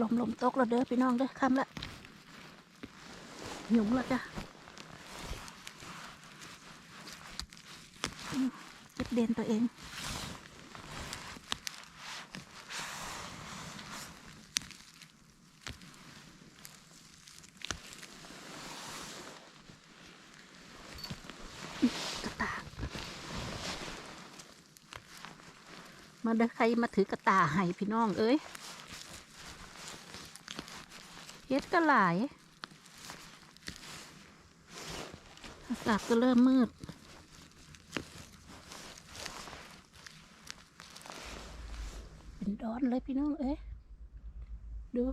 ลมลมตกแล้วเด้อพี่น้องเด้อค่ำละหยุงแล้วจ้ะเก็บเด่นตัวเองกระตากมาเด้อใครมาถือกระตาให้พี่น้องเอ้ย็ดก็หลาย อากาศก็เริ่มมืด เป็นดอนเลยพี่น้องเอ้ยดู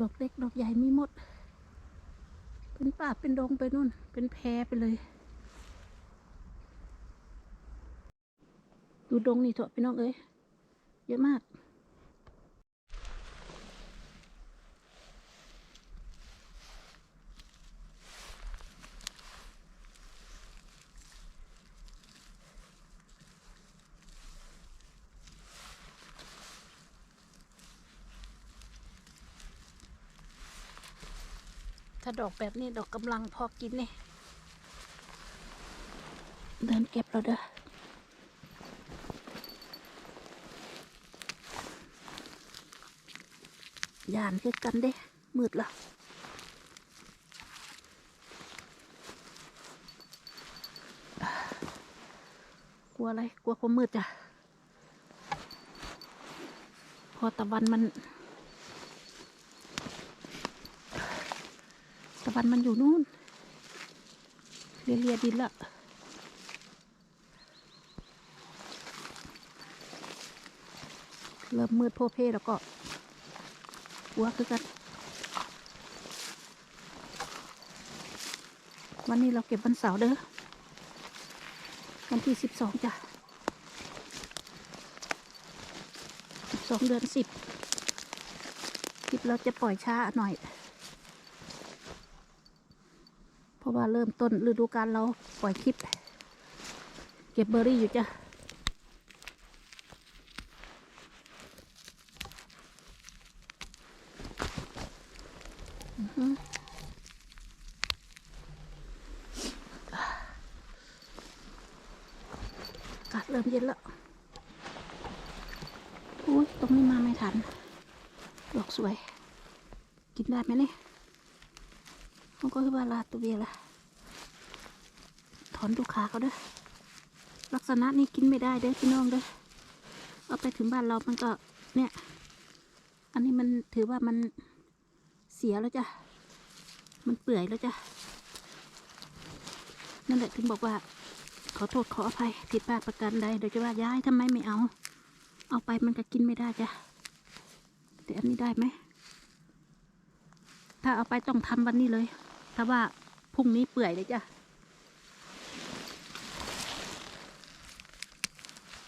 ดอกเล็กดอกใหญ่มีหมด เป็นป่าเป็นดงไปนู่น เป็นแพไปเลย ดูดงนี่เถอะพี่น้องเอ้ยเยอะมาก ถ้าดอกแบบนี้ดอกกำลังพอกินนี่เดินเก็บเราเด้อยานคือกันเด้ มืดละกลัวอะไร กลัวความมืดจ้ะ พอตะวันมัน ตะวันมันอยู่นู่นเลียเลียดินละเริ่มมืดโพเพแล้วก็กลัวคือกัน วันนี้เราเก็บวันเสาร์เด้อ วันที่สิบสองจ้ะสิบสองเดือนสิบคลิปเราจะปล่อยช้าหน่อย เพราะว่าเริ่มต้นฤดูกาลเราปล่อยคลิป เก็บเบอร์รี่อยู่จ้ะอื้อหืออากาศเริ่มเย็นแล้ว อุ้ยตรงนี้มาไม่ทัน ดอกสวย กินได้ไหมเนี่ยมันก็คือว่าลาตัวเบียละ ดูขาเขาเด้อลักษณะนี้กินไม่ได้เด้อพี่น้องเด้อเอาไปถึงบ้านเรามันก็เนี่ย อันนี้มันถือว่ามันเสียแล้วจ้ะ มันเปื่อยแล้วจ้ะ นั่นแหละถึงบอกว่า ขอโทษขออภัยผิดพลาดประการใดโดยจะว่าย้ายทำไมไม่เอา เอาไปมันก็กินไม่ได้จ้ะแต่อันนี้ได้ไหม ถ้าเอาไปต้องทำวันนี้เลย ถ้าว่าพรุ่งนี้เปื่อยเลยจ้ะ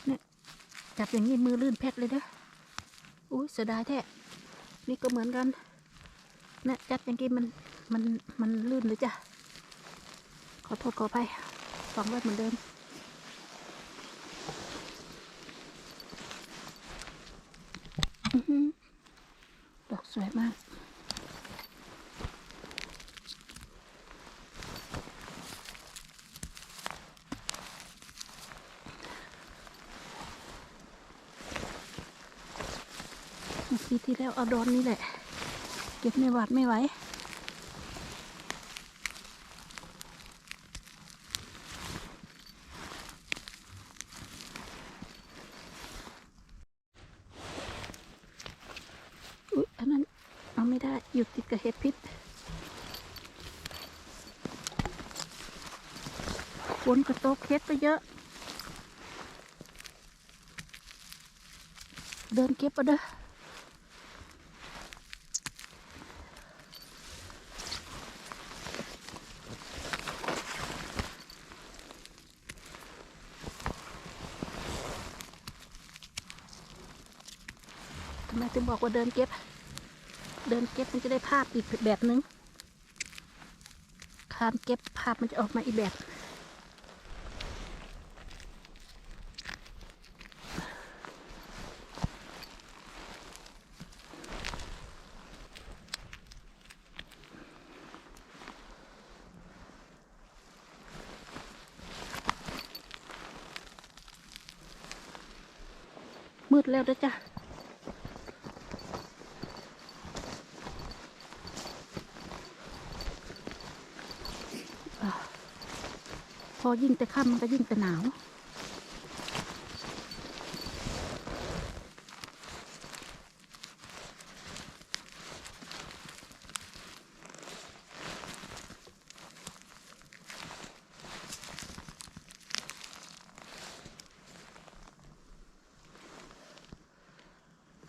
เนี่ย จับอย่างนี้มือลื่นแพชรเลยเด้ออุ้ยเสียดายแท้ นี่ก็เหมือนกันนี่จับอย่างนี้มันมันมันลื่นเลยจ้ะ ขอโทษขออภัยฟังไว้เหมือนเดิมดอกสวยมาก ปีที่แล้วเอาดอนนี่แหละ เก็บไม่หวาดไม่ไหวอุ๊ยอันนั้นเอาไม่ได้อยู่ติดกับเห็ดพิษฝนกระตกเห็ดก็เยอะ เดินเก็บเอาเด้อ อกว่าเดินเก็บ เดินเก็บมันจะได้ภาพอีกแบบนึงคานเก็บภาพมันจะออกมาอีกแบบมืดแล้วนะจ๊ะ พอยิ่งแต่ค่ำมันก็ยิ่งแต่หนาว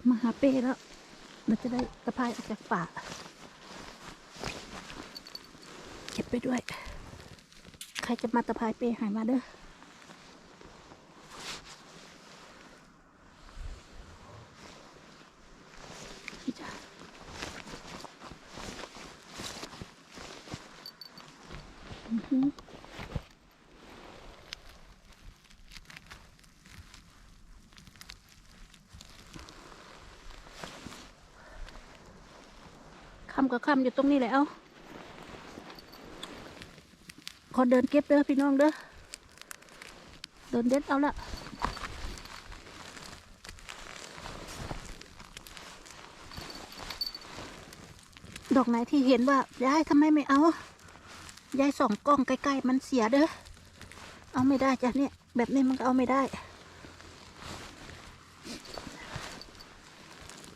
มาหาเป้แล้วเราจะได้กระพายออกจากป่าเก็บไปด้วย ใครจะมาตะพายเปหายมาเด้อนี่ะคำกับคำอยู่ตรงนี้แหละเอา ขอเดินเก็บเด้อพี่น้องเด้อเดินเด็ดเอาละดอกไหนที่เห็นว่ายายทำไมไม่เอา ยายส่องกล้องใกล้ๆมันเสียเด้อ เอาไม่ได้จ้ะเนี่ย แบบนี้มันก็เอาไม่ได้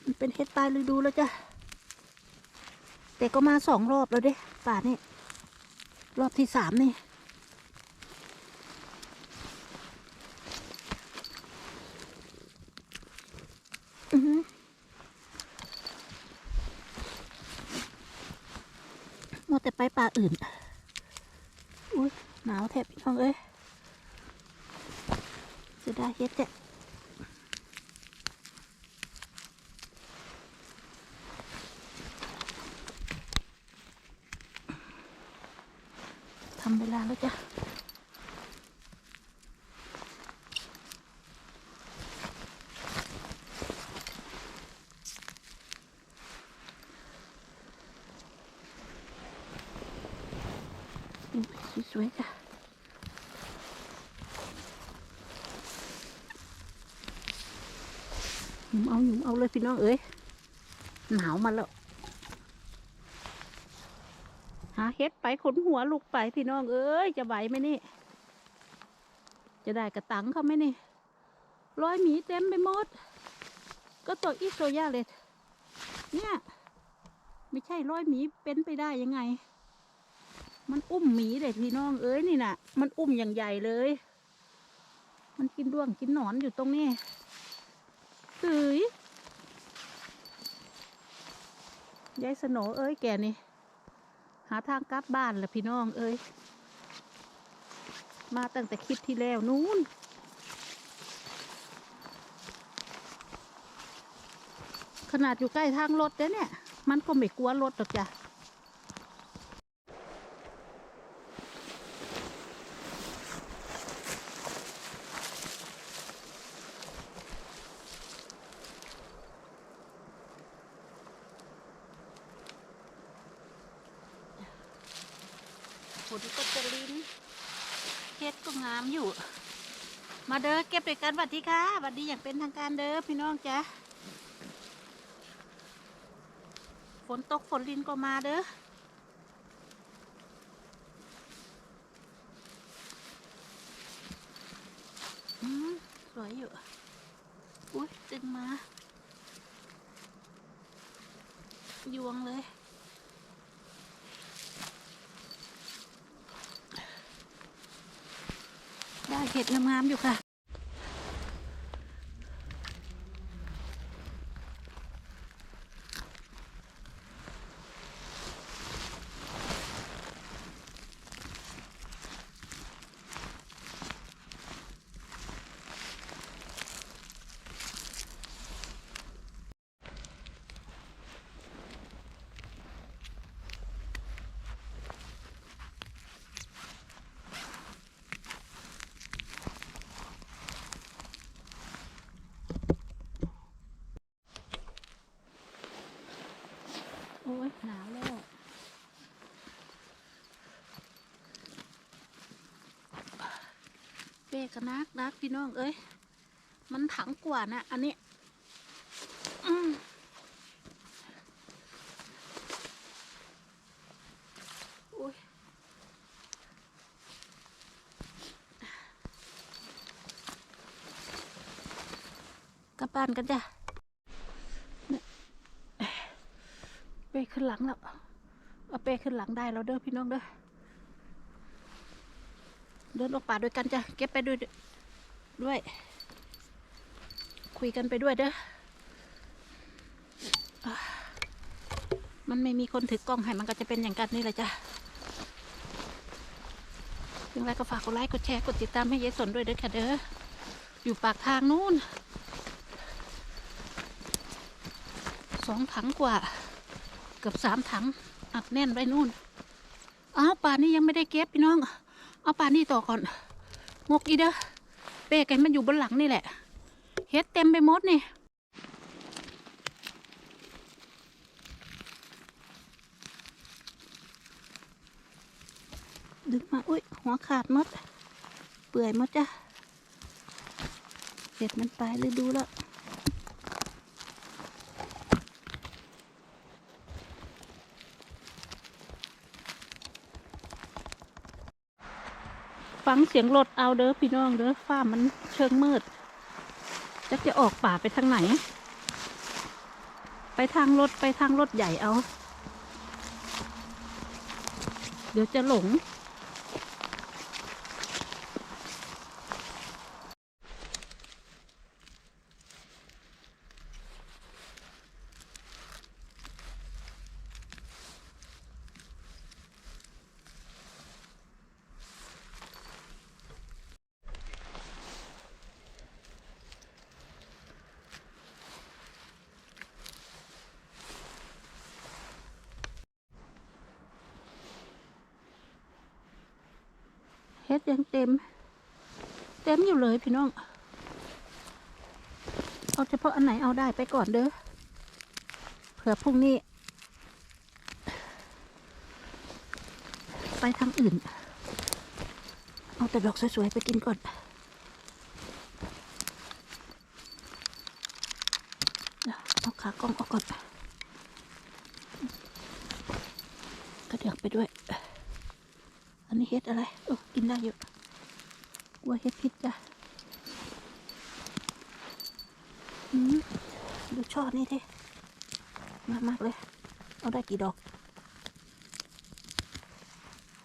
มันเป็นเห็ดปลายฤดูแล้วจ้ะ แต่ก็มาสองรอบแล้วเด้ป่านี่ รอบที่สามนี่ อือหมัวแต่ไปป่าอื่น อุ้ยหนาวแทบพี่น้องเอ้ยเสียดายเฮ็ดแจะทำเวลาแล้วจ้ะอุ้ยสวยๆจ้ะหยุมเอาหยุมเอาเลยพี่น้องเอ้ยหนาวมาแล้ว หา เฮ็ดไปขนหัวลูกไปพี่น้องเอ้ยจะไหวไหมนี่ จะได้กระตังเขาไหมนี่ร้อยหมีเต็มไปหมด ก็ตัวอีโซยาเลยเนี่ย ไม่ใช่ร้อยหมีเป็นไปได้ยังไง มันอุ้มหมีเลยพี่น้องเอ้ยนี่น่ะ มันอุ้มอย่างใหญ่เลย มันกินด้วงกินหนอนอยู่ตรงนี้เฮ้ยยายสโหนเอ้ยแกนี่ หาทางกลับบ้านแหละพี่น้องเอ้ย มาตั้งแต่คลิปที่แล้วนู้นขนาดอยู่ใกล้ทางรถแล้เนี่ย มันก็ไม่กลัวรถหรอกจ้ะ นก็จะลิ้นเฮ็ดก็งามอยู่ มาเด้อเก็บด้วยกันสวัสดีค่ะสวัสดีอย่างเป็นทางการเด้อพี่น้องจ้ะฝนตกฝนลินก็มาเด้ออืมสวยอยู่ อุ้ยตึงมายวงเลย ได้ เห็ดงามๆอยู่ค่ะ อ้ยหนาวแล้วเป้กนักนักพี่น้องเอ้ย มันถังกว่านะ อันนี้อุ้ยกลับบ้านกันจ้ะเนี่ยเป้ขึ้นหลังแล้วเอาเป้ขึ้นหลังได้แล้วเด้อพี่น้องเด้อเดินออกป่าด้วยกันจ้ะเก็บไปด้วยด้วย คุยกันไปด้วยเด้อมันไม่มีคนถือกล้องให้มันก็จะเป็นอย่างกันนี่แหละจ้ะถึงไรก็ฝากกดไลค์กดแชร์กดติดตามให้ยายสนด้วยเด้อค่ะเด้ออยู่ปากทางนู้นสองถังกว่า กือบสามถัง อัดแน่นไว้นู่น อ้าวป่านนี้ยังไม่ได้เก็บพี่น้อง เอาป่านนี้ต่อก่อนงกอีเด้อเป้แกมันอยู่บนหลังนี่แหละ เฮ็ดเต็มไปหมดนี่ดึงมา อุ้ย หัวขาดมด เปื่อยมดจ้ะเห็ดมันตายเลยดูแล้ว ฟังเสียงรถเอาเด้อพี่น้องเด้อฟ้ามันเชิงมืดจะจะออกป่าไปทางไหน ไปทางรถไปทางรถใหญ่เอา เดี๋ยวจะหลง เฮ็ดยังเต็ม เต็มอยู่เลยพี่น้อง เอาเฉพาะอันไหนเอาได้ไปก่อนเด้อ เผื่อพรุ่งนี้ ไปทางอื่น เอาแต่ดอกสวยๆไปกินก่อนเดี๋ยวเอาขากล้องออกก่อน กระเดือกไปด้วย อันนี้ เฮ็ดอะไรโอ้กินได้อยู่กลัวเฮ็ดพิษจ้ะอืมดูช่อนี่ดิมากมากเลย เอาได้กี่ดอก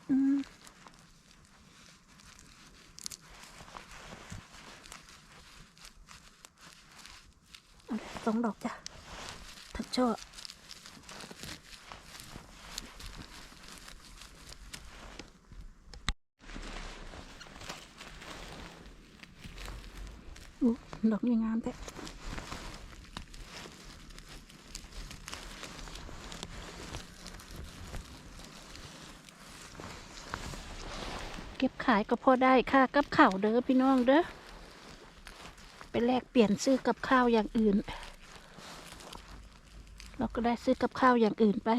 อืมเอาสองดอกจ้ะทั้งช่อ อู้ ดอกงามแท้เก็บขายก็พอได้ค่ะกับข้าวเด้อพี่น้องเด้อไปแลกเปลี่ยนซื้อกับข้าวอย่างอื่น เราก็ได้ซื้อกับข้าวอย่างอื่นไป